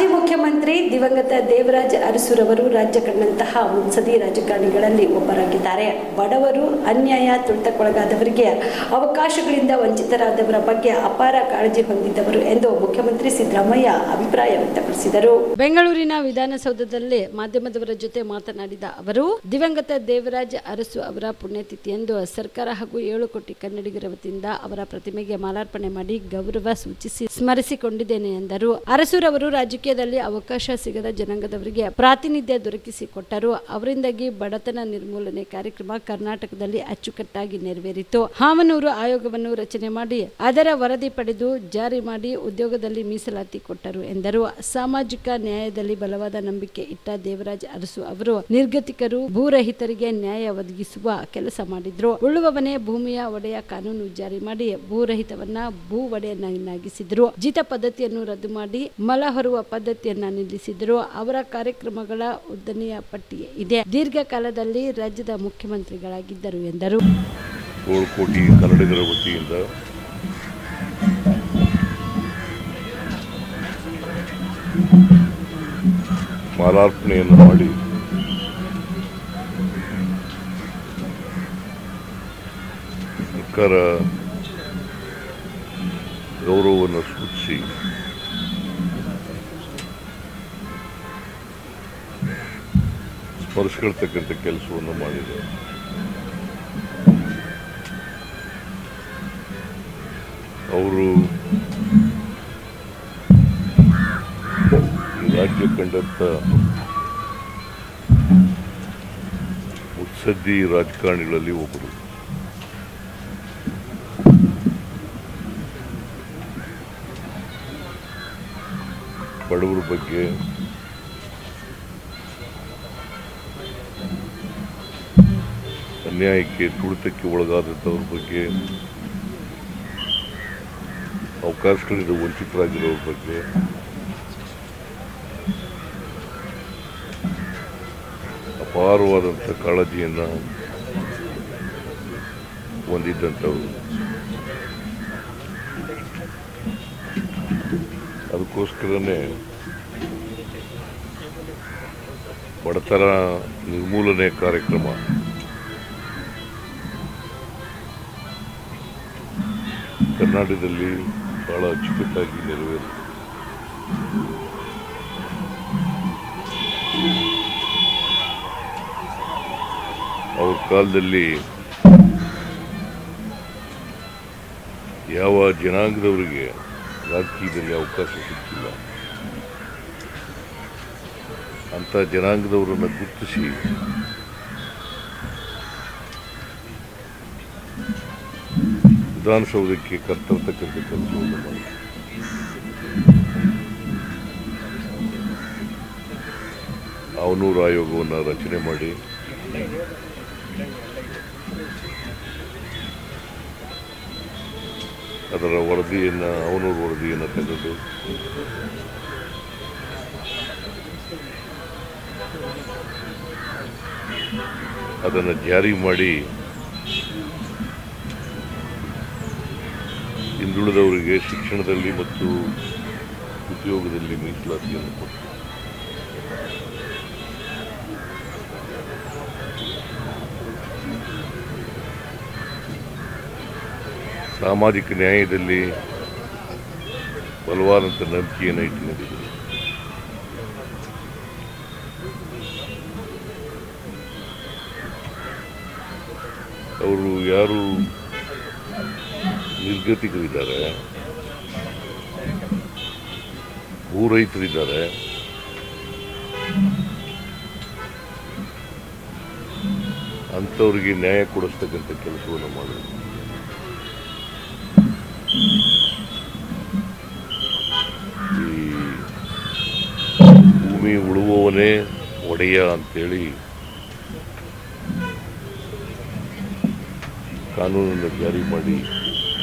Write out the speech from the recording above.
ಮಾಜಿ ಮುಖ್ಯಮಂತ್ರಿ ದಿವಂಗತ ದೇವರಾಜ್ ಅರಸುರವರು ರಾಜ್ಯ ಕಂಡಂತಹ ಮುನ್ಸದಿ ರಾಜಕಾರಣಿಗಳಲ್ಲಿ ಒಬ್ಬರಾಗಿದ್ದಾರೆ. ಬಡವರು, ಅನ್ಯಾಯ ತುಳಿತಕ್ಕೊಳಗಾದವರಿಗೆ ಅವಕಾಶಗಳಿಂದ ವಂಚಿತರಾದವರ ಬಗ್ಗೆ ಅಪಾರ ಕಾಳಜಿ ಹೊಂದಿದ್ದವರು ಎಂದು ಮುಖ್ಯಮಂತ್ರಿ ಸಿದ್ದರಾಮಯ್ಯ ಅಭಿಪ್ರಾಯ ವ್ಯಕ್ತಪಡಿಸಿದರು. ಬೆಂಗಳೂರಿನ ವಿಧಾನಸೌಧದಲ್ಲಿ ಮಾಧ್ಯಮದವರ ಜೊತೆ ಮಾತನಾಡಿದ ಅವರು, ದಿವಂಗತ ದೇವರಾಜ್ ಅರಸು ಅವರ ಪುಣ್ಯತಿಥಿಯಂದು ಸರ್ಕಾರ ಹಾಗೂ ಏಳು ಕೋಟಿ ಕನ್ನಡಿಗರ ವತಿಯಿಂದ ಅವರ ಪ್ರತಿಮೆಗೆ ಮಾಲಾರ್ಪಣೆ ಮಾಡಿ ಗೌರವ ಸೂಚಿಸಿ ಸ್ಮರಿಸಿಕೊಂಡಿದ್ದೇನೆ ಎಂದರು. ಅರಸುರವರು ರಾಜಕೀಯದಲ್ಲಿ ಅವಕಾಶ ಸಿಗದ ಜನಾಂಗದವರಿಗೆ ಪ್ರಾತಿನಿಧ್ಯ ದೊರಕಿಸಿಕೊಟ್ಟರು. ಅವರಿಂದಾಗಿ ಬಡತನ ನಿರ್ಮೂಲನೆ ಕಾರ್ಯಕ್ರಮ ಕರ್ನಾಟಕದಲ್ಲಿ ಅಚ್ಚುಕಟ್ಟಾಗಿ ನೆರವೇರಿತು. ಹಾಮನೂರು ಆಯೋಗವನ್ನು ರಚನೆ ಮಾಡಿ ಅದರ ವರದಿ ಪಡೆದು ಜಾರಿ ಮಾಡಿ ಉದ್ಯೋಗದಲ್ಲಿ ಮೀಸಲಾತಿ ಕೊಟ್ಟರು ಎಂದರು. ಸಾಮಾಜಿಕ ನ್ಯಾಯದಲ್ಲಿ ಬಲವಾದ ನಂಬಿಕೆ ಇಟ್ಟ ದೇವರಾಜ್ ಅರಸು ಅವರು ನಿರ್ಗತಿಕರು, ಭೂರಹಿತರಿಗೆ ನ್ಯಾಯ ಒದಗಿಸುವ ಕೆಲಸ ಮಾಡಿದ್ರು. ಉಳ್ಳುವವನೇ ಭೂಮಿಯ ಒಡೆಯ ಕಾನೂನು ಜಾರಿ ಮಾಡಿ ಭೂರಹಿತವನ್ನ ಭೂ ಒಡೆಯನ್ನಾಗಿಸಿದ್ರು. ಜಿತ ಪದ್ಧತಿಯನ್ನು ರದ್ದು ಮಾಡಿ ಮಲ ಹೊರುವ ಪದ್ಧತಿಯನ್ನ ನಿಲ್ಲಿಸಿದ್ರು. ಅವರ ಕಾರ್ಯಕ್ರಮಗಳ ಉದ್ದನೆಯ ಪಟ್ಟಿ ಇದೆ. ದೀರ್ಘಕಾಲದಲ್ಲಿ ರಾಜ್ಯದ ಮುಖ್ಯಮಂತ್ರಿಗಳಾಗಿದ್ದರು ಎಂದರು. ಕೋಟಿ ಕನ್ನಡಿಗರ ವತಿಯಿಂದ ಮಾಲಾರ್ಪಣೆಯನ್ನು ಮಾಡಿ ಸರ್ಕಾರ ಗೌರವವನ್ನು ಸೂಚಿಸಿ ಸ್ಮರಿಸ್ಕೊಳ್ತಕ್ಕಂಥ ಕೆಲಸವನ್ನು ಮಾಡಿದೆ. ಅವರು ರಾಜ್ಯ ಕಂಡಂತ ಮುತ್ಸದ್ದಿ ರಾಜಕಾರಣಿಗಳಲ್ಲಿ ಒಬ್ಬರು. ಬಡವರ ಬಗ್ಗೆ ಅನ್ಯಾಯಕ್ಕೆ ತುಳಿತಕ್ಕೆ ಒಳಗಾದಂಥವ್ರ ಬಗ್ಗೆ ಅವಕಾಶಗಳಿಂದ ವಂಚಿತರಾಗಿರೋರ ಬಗ್ಗೆ. ಅಪಾರವಾದಂಥ ಕಾಳಜಿಯನ್ನು ಹೊಂದಿದ್ದಂಥವ್ರು. ಅದಕ್ಕೋಸ್ಕರನೇ ಬಡತನ ನಿರ್ಮೂಲನೆ ಕಾರ್ಯಕ್ರಮ ಕರ್ನಾಟಕದಲ್ಲಿ ಬಹಳ ಅಚ್ಚುಕಟ್ಟಾಗಿ ನೆರವೇರಿತು ಅವ್ರ ಕಾಲದಲ್ಲಿ ಯಾವ ಜನಾಂಗದವರಿಗೆ ರಾಜಕೀಯದಲ್ಲಿ ಅವಕಾಶ ಸಿಕ್ಕಿಲ್ಲ ಅಂಥ ಜನಾಂಗದವರನ್ನು ಗುರುತಿಸಿ ವಿಧಾನಸೌಧಕ್ಕೆ ಕರ್ತರ್ತಕ್ಕಂಥ ಕೆಲಸವನ್ನು ಮಾಡಿ. ಅವನೂರು ಆಯೋಗವನ್ನು ರಚನೆ ಮಾಡಿ. ಅದರ ವರದಿಯನ್ನು, ಅವನೂರು ವರದಿಯನ್ನು ತೆಗೆದು. ಅದನ್ನು ಜಾರಿ ಮಾಡಿ. ಹಿಂದುಳಿದವರಿಗೆ ಶಿಕ್ಷಣದಲ್ಲಿ ಮತ್ತು ಉದ್ಯೋಗದಲ್ಲಿ ಮೀಸಲಾತಿಯನ್ನು ಕೊಟ್ಟು. ಸಾಮಾಜಿಕ ನ್ಯಾಯದಲ್ಲಿ ಬಲವಾದಂಥ ನಂಬಿಕೆಯನ್ನು ಇಟ್ಟಿದ್ದಾರೆ ಅವರು ಯಾರು ನಿರ್ಗತಿಕರಿದ್ದಾರೆ ಭೂ ರೈತರಿದ್ದಾರೆ. ಅಂಥವ್ರಿಗೆ ನ್ಯಾಯ ಕೊಡಿಸ್ತಕ್ಕಂಥ ಕೆಲಸವನ್ನು ಮಾಡಿದ್ರು. ಈ ಭೂಮಿ ಉಳುವವನೇ ಒಡೆಯ ಅಂತೇಳಿ ಕಾನೂನನ್ನು ಜಾರಿ ಮಾಡಿ